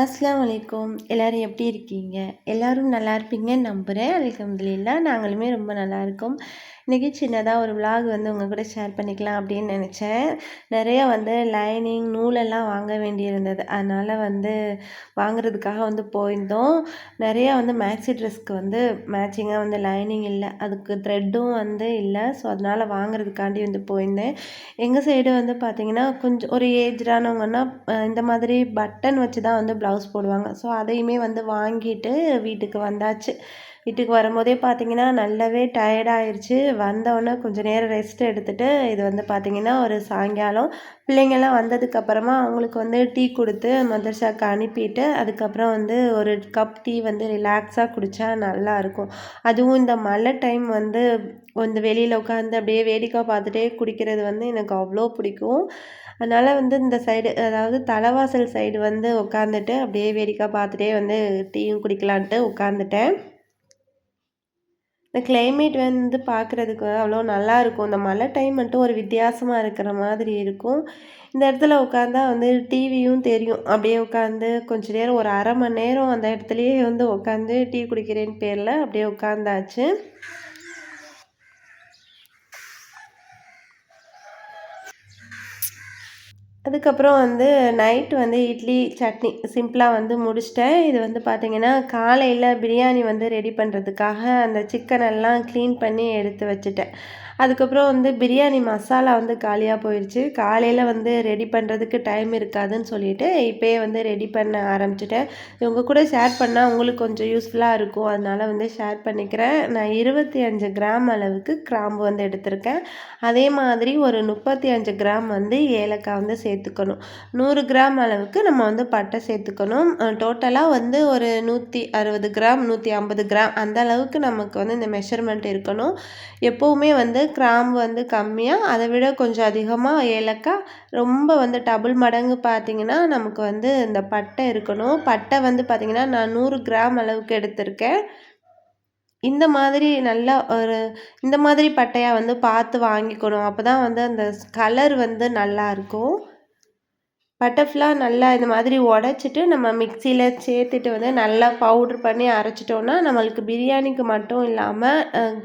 அஸ்லாம் வலைக்கம் எல்லோரும் எப்படி இருக்கீங்க? எல்லோரும் நல்லா இருப்பீங்கன்னு நம்புகிறேன் அலகம்துல்லா நாங்களுமே ரொம்ப நல்லா இருக்கோம். இன்றைக்கி சின்னதாக ஒரு விலாக் வந்து உங்கள் கூட ஷேர் பண்ணிக்கலாம் அப்படின்னு நினச்சேன். நிறையா வந்து லைனிங் நூலெல்லாம் வாங்க வேண்டியிருந்தது. அதனால் வந்து வாங்குறதுக்காக வந்து போயிருந்தோம். நிறையா வந்து மேக்ஸி ட்ரெஸ்க்கு வந்து மேட்சிங்காக வந்து லைனிங் இல்லை. அதுக்கு த்ரெட்டும் வந்து இல்லை. ஸோ அதனால் வாங்குறதுக்காண்டி வந்து போயிருந்தேன். எங்கள் சைடு வந்து பார்த்திங்கன்னா கொஞ்சம் ஒரு ஏஜ்டானவங்கன்னா இந்த மாதிரி பட்டன் வச்சு தான் வந்து ப்ளவுஸ் போடுவாங்க. ஸோ அதையுமே வந்து வாங்கிட்டு வீட்டுக்கு வந்தாச்சு. வீட்டுக்கு வரும்போதே பார்த்தீங்கன்னா நல்லாவே டயர்டாயிருச்சு வந்தோடனே கொஞ்சம் நேரம் ரெஸ்ட் எடுத்துகிட்டு இது வந்து பார்த்திங்கன்னா ஒரு சாயங்காலம். பிள்ளைங்கள்லாம் வந்ததுக்கப்புறமா அவங்களுக்கு வந்து டீ கொடுத்து மதர்சாக்கு அனுப்பிட்டு அதுக்கப்புறம் வந்து ஒரு கப் டீ வந்து ரிலாக்ஸாக குடித்தா நல்லாயிருக்கும் அதுவும் இந்த மழை டைம் வந்து வந்து வெளியில் உட்காந்து அப்படியே வேடிக்கை பார்த்துட்டே குடிக்கிறது வந்து எனக்கு அவ்வளோ பிடிக்கும். அதனால் வந்து இந்த சைடு அதாவது தலைவாசல் சைடு வந்து உட்காந்துட்டு அப்படியே வேடிக்கை பார்த்துட்டே வந்து டீயும் குடிக்கலான்ட்டு உட்காந்துட்டேன் இந்த கிளைமேட் வந்து பார்க்குறதுக்கு அவ்வளோ நல்லா இருக்கும். இந்த மழை டைம் மட்டும் ஒரு வித்தியாசமாக இருக்கிற மாதிரி இருக்கும். இந்த இடத்துல உட்காந்தா வந்து டிவியும் தெரியும். அப்படியே உட்காந்து கொஞ்ச நேரம் ஒரு அரை மணி நேரம் அந்த இடத்துலையே வந்து உட்காந்து டீ குடிக்கிறேன்னு பேரில் அப்படியே உட்காந்தாச்சு அதுக்கப்புறம் வந்து நைட் வந்து இட்லி சட்னி சிம்பிளாக வந்து முடிச்சிட்டேன். இது வந்து பார்த்திங்கன்னா காலையில் பிரியாணி வந்து ரெடி பண்ணுறதுக்காக அந்த சிக்கன் எல்லாம் க்ளீன் பண்ணி எடுத்து வச்சுட்டேன். அதுக்கப்புறம் வந்து பிரியாணி மசாலா வந்து காலியாக போயிடுச்சு காலையில் வந்து ரெடி பண்ணுறதுக்கு டைம் இருக்காதுன்னு சொல்லிட்டு இப்போயே வந்து ரெடி பண்ண ஆரம்பிச்சிட்டேன். இவங்க கூட ஷேர் பண்ணால் உங்களுக்கு கொஞ்சம் யூஸ்ஃபுல்லாக இருக்கும். அதனால் வந்து ஷேர் பண்ணிக்கிறேன். நான் இருபத்தி அஞ்சு கிராம் அளவுக்கு கிராம்பு வந்து எடுத்திருக்கேன். அதே மாதிரி ஒரு முப்பத்தி அஞ்சு கிராம் வந்து ஏலக்காய் வந்து சேர்த்துக்கணும். நூறு கிராம் அளவுக்கு நம்ம வந்து பட்டை சேர்த்துக்கணும். டோட்டலாக வந்து ஒரு நூற்றி அறுபது கிராம் நூற்றி ஐம்பது கிராம் அந்த அளவுக்கு நமக்கு வந்து இந்த மெஷர்மெண்ட் இருக்கணும். எப்போவுமே வந்து கிராம்பு வந்து கம்மியாக அதை விட கொஞ்சம் அதிகமாக ஏலக்காய். ரொம்ப வந்து டபுள் மடங்கு பார்த்திங்கன்னா நமக்கு வந்து இந்த பட்டை இருக்கணும். பட்டை வந்து பார்த்திங்கன்னா நான் நூறு கிராம் அளவுக்கு எடுத்திருக்கேன். இந்த மாதிரி நல்லா ஒரு இந்த மாதிரி பட்டையாக வந்து பார்த்து வாங்கிக்கணும். அப்போ தான் வந்து அந்த கலர் வந்து நல்லாயிருக்கும் பட்டர்ஃப்ளா நல்லா இந்த மாதிரி உடச்சிட்டு நம்ம மிக்சியில் சேர்த்துட்டு வந்து நல்லா பவுட்ரு பண்ணி அரைச்சிட்டோன்னா நம்மளுக்கு பிரியாணிக்கு மட்டும் இல்லாமல்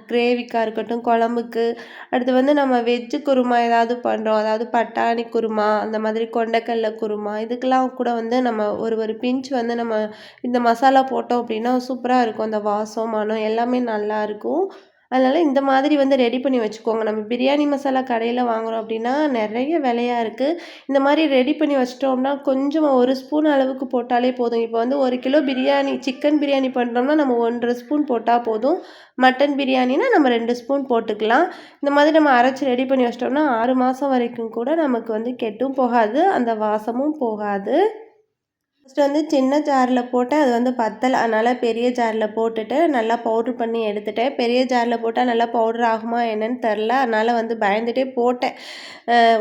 கிரேவிக்காக இருக்கட்டும் குழம்புக்கு அடுத்து வந்து நம்ம வெஜ்ஜு குருமா ஏதாவது பண்ணுறோம் அதாவது பட்டாணி குருமா அந்த மாதிரி கொண்டக்கடல குருமா இதுக்கெல்லாம் கூட வந்து நம்ம ஒரு ஒரு பிஞ்ச் வந்து நம்ம இந்த மசாலா போட்டோம் அப்படின்னா சூப்பராக இருக்கும். அந்த வாசம் மனம் எல்லாமே நல்லாயிருக்கும் அதனால் இந்த மாதிரி வந்து ரெடி பண்ணி வச்சுக்கோங்க. நம்ம பிரியாணி மசாலா கடையில் வாங்குகிறோம் அப்படின்னா நிறைய விலையாக இருக்குது இந்த மாதிரி ரெடி பண்ணி வச்சிட்டோம்னா கொஞ்சம் ஒரு ஸ்பூன் அளவுக்கு போட்டாலே போதும். இப்போ வந்து ஒரு கிலோ பிரியாணி சிக்கன் பிரியாணி பண்ணுறோம்னா நம்ம ஒன்றரை ஸ்பூன் போட்டால் போதும். மட்டன் பிரியாணினா நம்ம ரெண்டு ஸ்பூன் போட்டுக்கலாம். இந்த மாதிரி நம்ம அரைச்சி ரெடி பண்ணி வச்சிட்டோம்னா ஆறு மாதம் வரைக்கும் கூட நமக்கு வந்து கெட்டும் போகாது அந்த வாசமும் போகாது. ஃபஸ்ட்டு வந்து சின்ன ஜாரில் போட்டேன் அது வந்து பத்தல். அதனால் பெரிய ஜாரில் போட்டுட்டு நல்லா பவுட்ரு பண்ணி எடுத்துட்டேன். பெரிய ஜாரில் போட்டால் நல்லா பவுட்ரு ஆகுமா என்னன்னு தெரில அதனால் வந்து பயந்துகிட்டே போட்டேன்.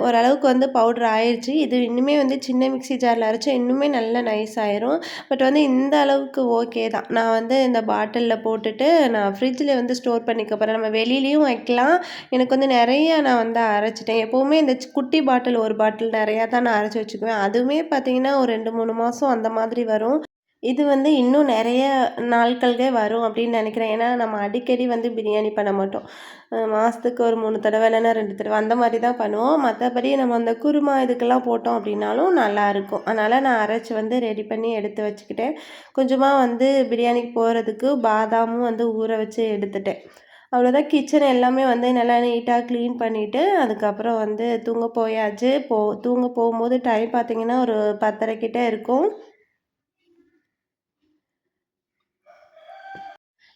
ஓரளவுக்கு வந்து பவுட்ரு ஆயிடுச்சு இது இன்னுமே வந்து சின்ன மிக்சி ஜாரில் அரைச்சா இன்னுமே நல்லா நைஸ் ஆயிரும். பட் வந்து இந்த அளவுக்கு ஓகே தான். நான் வந்து இந்த பாட்டிலில் போட்டுட்டு நான் ஃப்ரிட்ஜில் வந்து ஸ்டோர் பண்ணிக்க போகிறேன் நம்ம வெளியிலையும் வைக்கலாம். எனக்கு வந்து நிறைய நான் வந்து அரைச்சிட்டேன். எப்போவுமே இந்த குட்டி பாட்டில் ஒரு பாட்டில் நிறையா தான் நான் அரைச்சி வச்சுக்குவேன். அதுவுமே பார்த்தீங்கன்னா ஒரு ரெண்டு மூணு மாதம் அந்த மாதிரி வரும். இது வந்து இன்னும் நிறைய நாட்கள்கே வரும் அப்படின்னு நினைக்கிறேன். ஏன்னா நம்ம அடிக்கடி வந்து பிரியாணி பண்ண மாட்டோம். மாதத்துக்கு ஒரு மூணு தடவை இல்லைன்னா ரெண்டு தடவை அந்த மாதிரி தான் பண்ணுவோம். மற்றபடி நம்ம அந்த குருமா இதுக்கெல்லாம் போட்டோம் அப்படின்னாலும் நல்லாயிருக்கும் அதனால் நான் அரைச்சி வந்து ரெடி பண்ணி எடுத்து வச்சுக்கிட்டேன். கொஞ்சமாக வந்து பிரியாணிக்கு போகிறதுக்கு பாதாமும் வந்து ஊற வச்சு எடுத்துட்டேன். அவ்வளோதான். கிச்சன் எல்லாமே வந்து நல்லா நீட்டாக க்ளீன் பண்ணிவிட்டு அதுக்கப்புறம் வந்து தூங்க போயாச்சு. போ தூங்க போகும்போது டைம் பார்த்திங்கன்னா ஒரு பத்தரை கிட்டே இருக்கும்.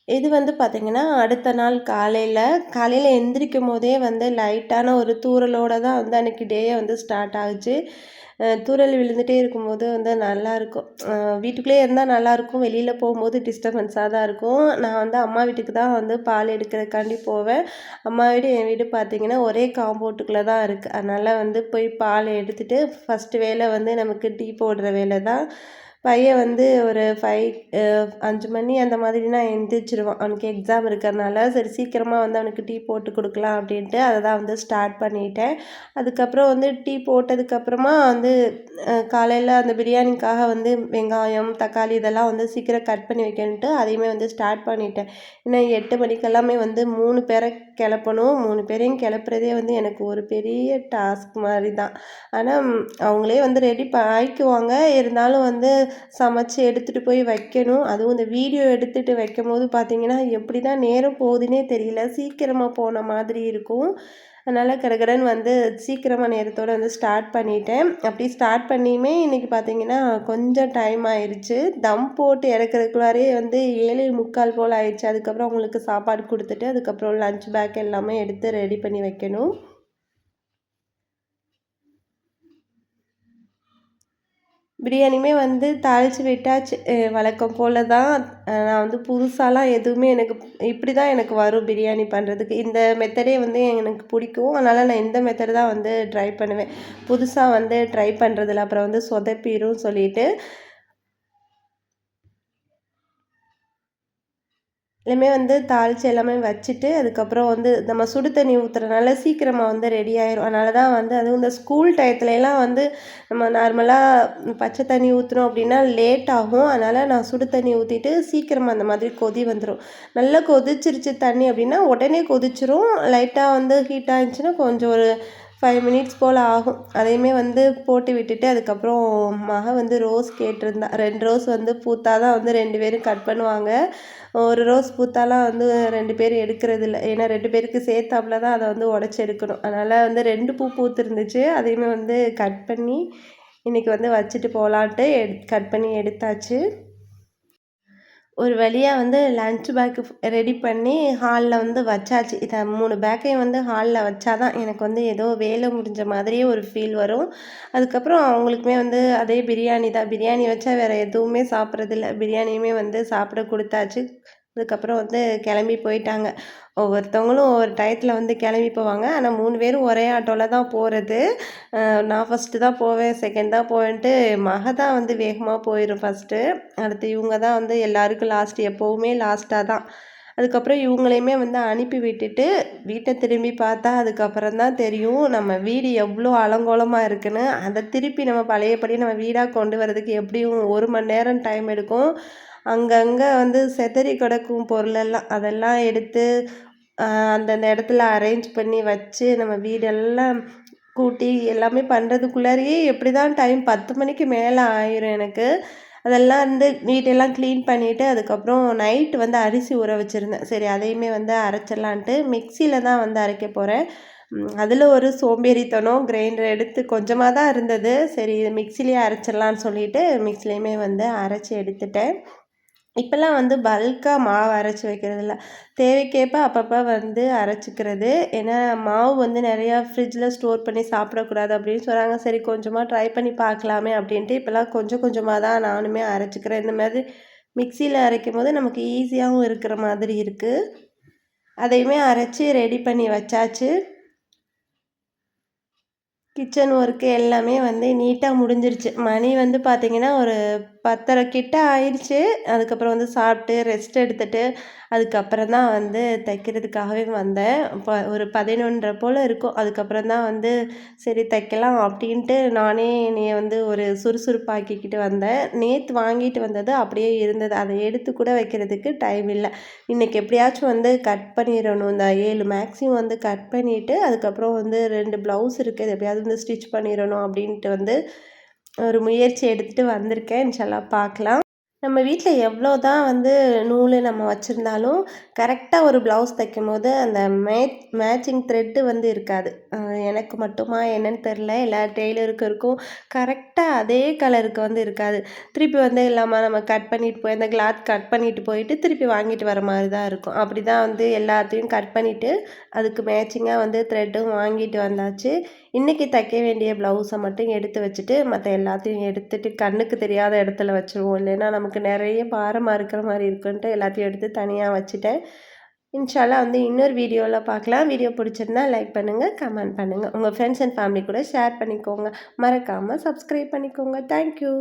இது வந்து பார்த்திங்கன்னா அடுத்த நாள் காலையில் காலையில் எந்திரிக்கும் போதே வந்து லைட்டான ஒரு தூறலோடு தான் வந்து அன்றைக்கி டேயே வந்து ஸ்டார்ட் ஆகுச்சு. தூறல் விழுந்துகிட்டே இருக்கும்போது வந்து நல்லாயிருக்கும் வீட்டுக்குள்ளேயே இருந்தால் நல்லாயிருக்கும் வெளியில் போகும்போது டிஸ்டர்பன்ஸாக தான் இருக்கும். நான் வந்து அம்மா வீட்டுக்கு தான் வந்து பால் எடுக்கிறதுக்காண்டி போவேன். அம்மா வீடு என் வீடு பார்த்திங்கன்னா ஒரே காம்பவுண்டுக்குள்ளே தான் இருக்குது அதனால் வந்து போய் பால் எடுத்துகிட்டு ஃபஸ்ட்டு வேலை வந்து நமக்கு டீ போடுற வேலை தான். பையன் வந்து ஒரு ஃபைவ் அஞ்சு மணி அந்த மாதிரினா எந்திரிச்சிருவான். அவனுக்கு எக்ஸாம் இருக்கிறனால சரி சீக்கிரமாக வந்து அவனுக்கு டீ போட்டு கொடுக்கலாம் அப்படின்ட்டு அதை தான் வந்து ஸ்டார்ட் பண்ணிட்டேன். அதுக்கப்புறம் வந்து டீ போட்டதுக்கப்புறமா வந்து காலையில் அந்த பிரியாணிக்காக வந்து வெங்காயம் தக்காளி இதெல்லாம் வந்து சீக்கிரம் கட் பண்ணி வைக்கணுன்ட்டு அதையுமே வந்து ஸ்டார்ட் பண்ணிட்டேன். இன்னும் எட்டு மணிக்கெல்லாமே வந்து மூணு பேரை கிளப்பணும். மூணு பேரையும் கிளப்புறதே வந்து எனக்கு ஒரு பெரிய டாஸ்க் மாதிரி தான். ஆனால் அவங்களே வந்து ரெடி ப ஆயிக்குவாங்க. இருந்தாலும் வந்து சமைச்சு எடுத்துகிட்டு போய் வைக்கணும். அதுவும் இந்த வீடியோ எடுத்துகிட்டு வைக்கும் போது பார்த்திங்கன்னா எப்படி தான் நேரம் போகுதுன்னே தெரியல. சீக்கிரமாக போன மாதிரி இருக்கும். அதனால் கடகடன் வந்து சீக்கிரமாக நேரத்தோடு வந்து ஸ்டார்ட் பண்ணிட்டேன். அப்படி ஸ்டார்ட் பண்ணியுமே இன்றைக்கி பார்த்தீங்கன்னா கொஞ்சம் டைம் ஆயிடுச்சு தம் போட்டு இறக்குறதுக்குள்ளாரே வந்து ஏழு முக்கால் போல் ஆயிடுச்சு அதுக்கப்புறம் அவங்களுக்கு சாப்பாடு கொடுத்துட்டு அதுக்கப்புறம் லஞ்ச் பேக் எல்லாமே எடுத்து ரெடி பண்ணி வைக்கணும். பிரியாணியுமே வந்து தாளித்து விட்டாச்சு. வழக்கம் போல் தான் நான் வந்து புதுசாலாம் எதுவுமே எனக்கு இப்படி தான் எனக்கு வரும் பிரியாணி பண்ணுறதுக்கு இந்த மெத்தடே வந்து எனக்கு பிடிக்கும். அதனால் நான் இந்த மெத்தட் தான் வந்து ட்ரை பண்ணுவேன். புதுசாக வந்து ட்ரை பண்ணுறதில்ல அப்புறம் வந்து சொதப்பிடும் சொல்லிட்டு எல்லாமே வந்து தாளித்து எல்லாமே வச்சுட்டு அதுக்கப்புறம் வந்து நம்ம சுடு தண்ணி ஊற்றுறதுனால சீக்கிரமாக வந்து ரெடி ஆயிரும். அதனால தான் வந்து அதுவும் இந்த ஸ்கூல் டயத்துலலாம் வந்து நம்ம நார்மலாக பச்சை தண்ணி ஊற்றுனோம் அப்படின்னா லேட் ஆகும். அதனால் நான் சுடு தண்ணி ஊற்றிட்டு சீக்கிரமாக அந்த மாதிரி கொதி வந்துடும் நல்லா கொதிச்சிருச்சு தண்ணி அப்படின்னா உடனே கொதிச்சிரும். லைட்டாக வந்து ஹீட் ஆகிடுச்சுன்னா கொஞ்சம் ஒரு ஃபைவ் மினிட்ஸ் போல் ஆகும். அதையுமே வந்து போட்டு விட்டுட்டு அதுக்கப்புறம் மக வந்து ரோஸ் கேட்டிருந்தா ரெண்டு ரோஸ் வந்து பூத்தா தான் வந்து ரெண்டு பேரும் கட் பண்ணுவாங்க. ஒரு ரோஸ் பூத்தாலாம் வந்து ரெண்டு பேர் எடுக்கிறது இல்லை ஏன்னா ரெண்டு பேருக்கு சேர்த்தாப்புல தான் அதை வந்து உடச்சி எடுக்கணும். அதனால் வந்து ரெண்டு பூ பூத்துருந்துச்சு. அதையுமே வந்து கட் பண்ணி இன்றைக்கி வந்து வச்சுட்டு போகலான்ட்டு எட் கட் பண்ணி எடுத்தாச்சு. ஒரு வழியாக வந்து லன்ச் பேக்கு ரெடி பண்ணி ஹாலில் வந்து வச்சாச்சு. இதை மூணு பேக்கையும் வந்து ஹாலில் வச்சா தான் எனக்கு வந்து ஏதோ வேலை முடிஞ்ச மாதிரியே ஒரு ஃபீல் வரும். அதுக்கப்புறம் அவங்களுக்குமே வந்து அதே பிரியாணி தான். பிரியாணி வச்சா வேறு எதுவுமே சாப்பிட்றதில்ல. பிரியாணியுமே வந்து சாப்பிட கொடுத்தாச்சு. அதுக்கப்புறம் வந்து கிளம்பி போயிட்டாங்க. ஒவ்வொருத்தவங்களும் ஒவ்வொரு டயத்தில் வந்து கிளம்பி போவாங்க. ஆனால் மூணு பேரும் ஒரே ஆட்டோவில் தான் போகிறது நான் ஃபஸ்ட்டு தான் போவேன் செகண்ட் தான் போவேன்ட்டு மக தான் வந்து வேகமாக போயிடும் ஃபஸ்ட்டு அடுத்து இவங்க தான் வந்து எல்லாருக்கும் லாஸ்ட் எப்போவுமே லாஸ்ட்டாக தான். அதுக்கப்புறம் இவங்களையுமே வந்து அனுப்பி விட்டுட்டு வீட்டை திரும்பி பார்த்தா அதுக்கப்புறம் தான் தெரியும் நம்ம வீடு எவ்வளோ அலங்கோலமாக இருக்குன்னு. அதை திருப்பி நம்ம பழையபடி நம்ம வீடாக கொண்டு வரதுக்கு எப்படியும் ஒரு மணி நேரம் டைம் எடுக்கும். அங்கங்கே வந்து செதறி கிடக்கும் பொருளெல்லாம் அதெல்லாம் எடுத்து அந்தந்த இடத்துல அரேஞ்ச் பண்ணி வச்சு நம்ம வீடெல்லாம் கூட்டி எல்லாமே பண்ணுறதுக்குள்ளாரியே எப்படி தான் டைம் பத்து மணிக்கு மேலே ஆயிரும் எனக்கு. அதெல்லாம் வந்து வீட்டெல்லாம் க்ளீன் பண்ணிவிட்டு அதுக்கப்புறம் நைட்டு வந்து அரிசி ஊற வச்சுருந்தேன். சரி அதையுமே வந்து அரைச்சிடலான்ட்டு மிக்சியில் தான் வந்து அரைக்க போகிறேன் அதில் ஒரு சோம்பேறித்தனம் கிரைண்டர் எடுத்து கொஞ்சமாக தான் இருந்தது. சரி இது மிக்சிலேயே அரைச்சிடலான்னு சொல்லிட்டு மிக்சிலையுமே வந்து அரைச்சி எடுத்துட்டேன். இப்போல்லாம் வந்து பல்காக மாவு அரைச்சி வைக்கிறதில்ல. தேவைக்கேற்ப அப்பப்போ வந்து அரைச்சிக்கிறது. ஏன்னா மாவு வந்து நிறையா ஃப்ரிட்ஜில் ஸ்டோர் பண்ணி சாப்பிடக்கூடாது அப்படின்னு சொல்கிறாங்க சரி கொஞ்சமாக ட்ரை பண்ணி பார்க்கலாமே அப்படின்ட்டு இப்போல்லாம் கொஞ்சம் கொஞ்சமாக தான் நானுமே அரைச்சிக்கிறேன். இந்த மாதிரி மிக்சியில் அரைக்கும் போது நமக்கு ஈஸியாகவும் இருக்கிற மாதிரி இருக்குது அதையுமே அரைச்சி ரெடி பண்ணி வச்சாச்சு. கிச்சன் ஒர்க்கு எல்லாமே வந்து நீட்டாக முடிஞ்சிருச்சு. மணி வந்து பார்த்திங்கன்னா ஒரு பத்தரை கிட்ட ஆயிடுச்சு அதுக்கப்புறம் வந்து சாப்பிட்டு ரெஸ்ட் எடுத்துகிட்டு அதுக்கப்புறம் தான் வந்து தைக்கிறதுக்காகவே வந்தேன். இப்போ ஒரு பதினொன்றரை போல் இருக்கும். அதுக்கப்புறம் தான் வந்து சரி தைக்கலாம் அப்படின்ட்டு நானே நீ வந்து ஒரு சுறுசுறுப்பாக்கிக்கிட்டு வந்தேன். நேற்று வாங்கிட்டு வந்தது அப்படியே இருந்தது. அதை எடுத்து கூட வைக்கிறதுக்கு டைம் இல்லை. இன்றைக்கி எப்படியாச்சும் வந்து கட் பண்ணிடணும். இந்த ஏழு மேக்ஸிமம் வந்து கட் பண்ணிவிட்டு அதுக்கப்புறம் வந்து ரெண்டு ப்ளவுஸ் இருக்குது எப்படியாவது வந்து ஸ்டிச் பண்ணிடணும் அப்படின்ட்டு வந்து ஒரு முயற்சி எடுத்துகிட்டு வந்திருக்கேன். இன்ஷால்லாம் பார்க்கலாம். நம்ம வீட்டில் எவ்வளோ தான் வந்து நூல் நம்ம வச்சுருந்தாலும் கரெக்டாக ஒரு ப்ளவுஸ் தைக்கும் போது அந்த மே மேட்சிங் த்ரெட்டு வந்து இருக்காது. எனக்கு மட்டுமா என்னன்னு தெரில எல்லா டெய்லருக்கு இருக்கும். கரெக்டாக அதே கலருக்கு வந்து இருக்காது. திருப்பி வந்து இல்லாமல் நம்ம கட் பண்ணிட்டு போய் அந்த கிளாத் கட் பண்ணிட்டு போயிட்டு திருப்பி வாங்கிட்டு வர மாதிரி தான் இருக்கும். அப்படி தான் வந்து எல்லாத்தையும் கட் பண்ணிவிட்டு அதுக்கு மேட்சிங்காக வந்து த்ரெட்டும் வாங்கிட்டு வந்தாச்சு. இன்றைக்கி தைக்க வேண்டிய ப்ளவுஸை மட்டும் எடுத்து வச்சுட்டு மற்ற எல்லாத்தையும் எடுத்துகிட்டு கண்ணுக்கு தெரியாத இடத்துல வச்சுருவோம். இல்லைன்னா நமக்கு நிறைய பாரமாக இருக்கிற மாதிரி இருக்குன்ட்டு எல்லாத்தையும் எடுத்து தனியாக வச்சுட்டேன். இன்ஷால்லாம் வந்து இன்னொரு வீடியோவில் பார்க்கலாம். வீடியோ பிடிச்சிருந்தா லைக் பண்ணுங்கள் கமெண்ட் பண்ணுங்கள் உங்கள் ஃப்ரெண்ட்ஸ் அண்ட் ஃபேமிலி கூட ஷேர் பண்ணிக்கோங்க. மறக்காமல் சப்ஸ்கிரைப் பண்ணிக்கோங்க. தேங்க்யூ